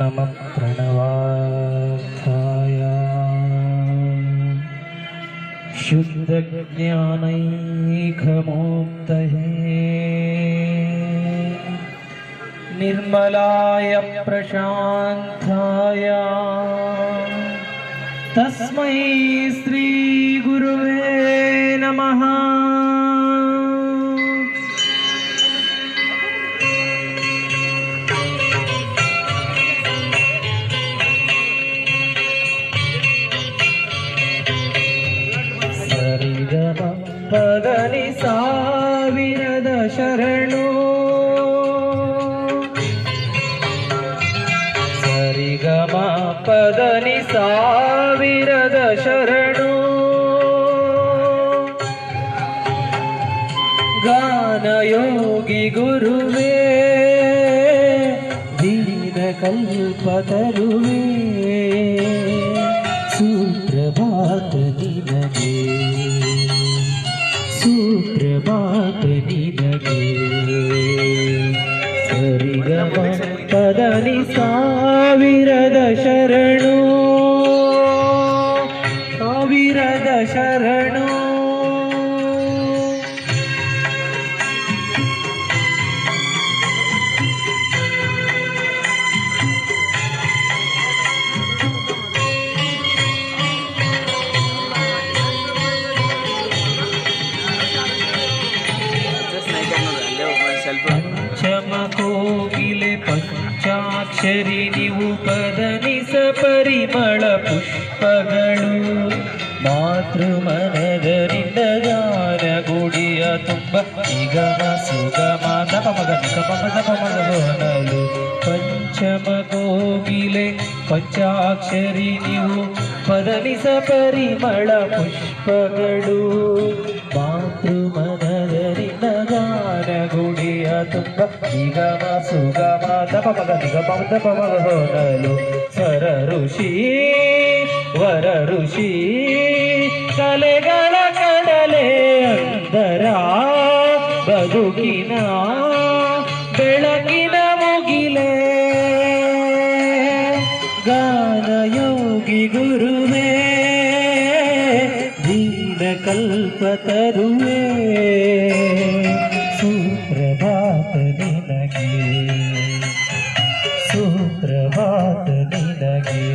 नमः प्रणवार्थाय। शुद्धज्ञानैकमूर्तये निर्मलाय प्रशान्ताय। तस्मै श्रीगुरुवे नमः। ಪದನಿ ಸಾವಿರದ ಶರಣು. ಸರಿಗಮ ಪದನಿ ಸಾವಿರದ ಶರಣು. ಗಾನಯೋಗಿ ಗುರುವೇ ದೀನ ಕಲ್ಪತರುವೇ ಸುಪ್ರಭಾತ ಸಾವಿರದ ಶರಣು ಪಂಚಮ ಕೋಗಿಲೆ ಪಂಚಾಕ್ಷರಿ ನೀವು ಪದನಿಸ ಪರಿಮಳ ಪುಷ್ಪಗಳು ಮಾತೃ ಮನದರಿಂದ ಗಾನ ಗುಡಿಯ ತುಂಬ ನಿಗಮ ಸುಗಮ ದಪ ಮಗ ನಿಗಮ ದಪ ಮಗ ಹೊನಲು ಪಂಚಮ ಕೋಗಿಲೆ ಪಂಚಾಕ್ಷರಿ ನೀವು ಪದನಿಸ ಪರಿಮಳ ಪುಷ್ಪಗಳು ಮಾತೃ ಮನದರಿಂದ ಗಾನ ಗುಡಿಯ ತುಂಬ ನಿಗಮ ಸುಗಮ ದಪ ಮಗ ನಿಗಮ ದಪ ಮಗ ಹೊನಲು ಸ್ವರ ಋಷಿ ವರ ಋಷಿ ಬದುಕಿನ ಬೆಳಕಿನ ಮುಗಿಲೆ. ಗಾನಯೋಗಿ ಗುರುವೇ, ದೀನ ಕಲ್ಪತರುವೇ ಸುಪ್ರಭಾತ ನಿನಗೆ ಸುಪ್ರಭಾತ ನಿನಗೆ.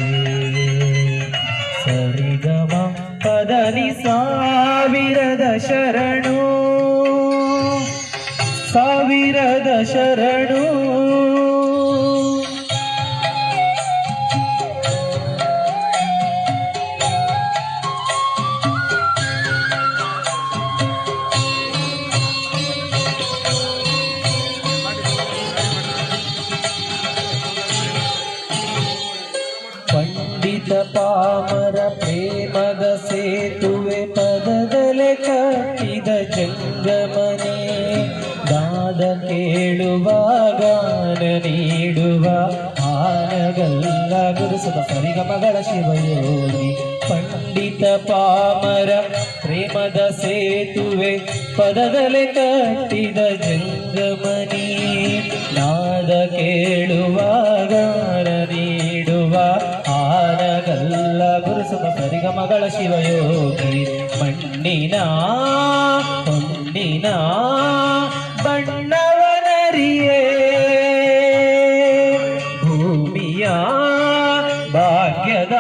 ಸರಿಗಮ ಪದನಿ ಸಾವಿರದ ಶರಣು. ಸಾವಿರದ ಶರಣು. ಪಂಡಿತ ಪಾಮರ ಪ್ರೇಮದ ಸೇತುವೆ ಆನಗಲ್ಲ ಗುರುಸದ ಸರಿಗಮಗಳ ಶಿವಯೋಗಿ. ಪಂಡಿತ ಪಾಮರ ಪ್ರೇಮದ ಸೇತುವೆ ಪದದಲೆ ಕಟ್ಟಿದ ಜಂಗಮನಿ. ನಾದ ಕೇಳುವ ಗಾರ ನೀಡುವ ಆನಗಲ್ಲ ಗುರುಸದ ಸರಿಗಮಗಳ ಶಿವಯೋಗಿ. ಮಣ್ಣಿನ ಹೊನ್ನಿನ ಭಾಗ್ಯದ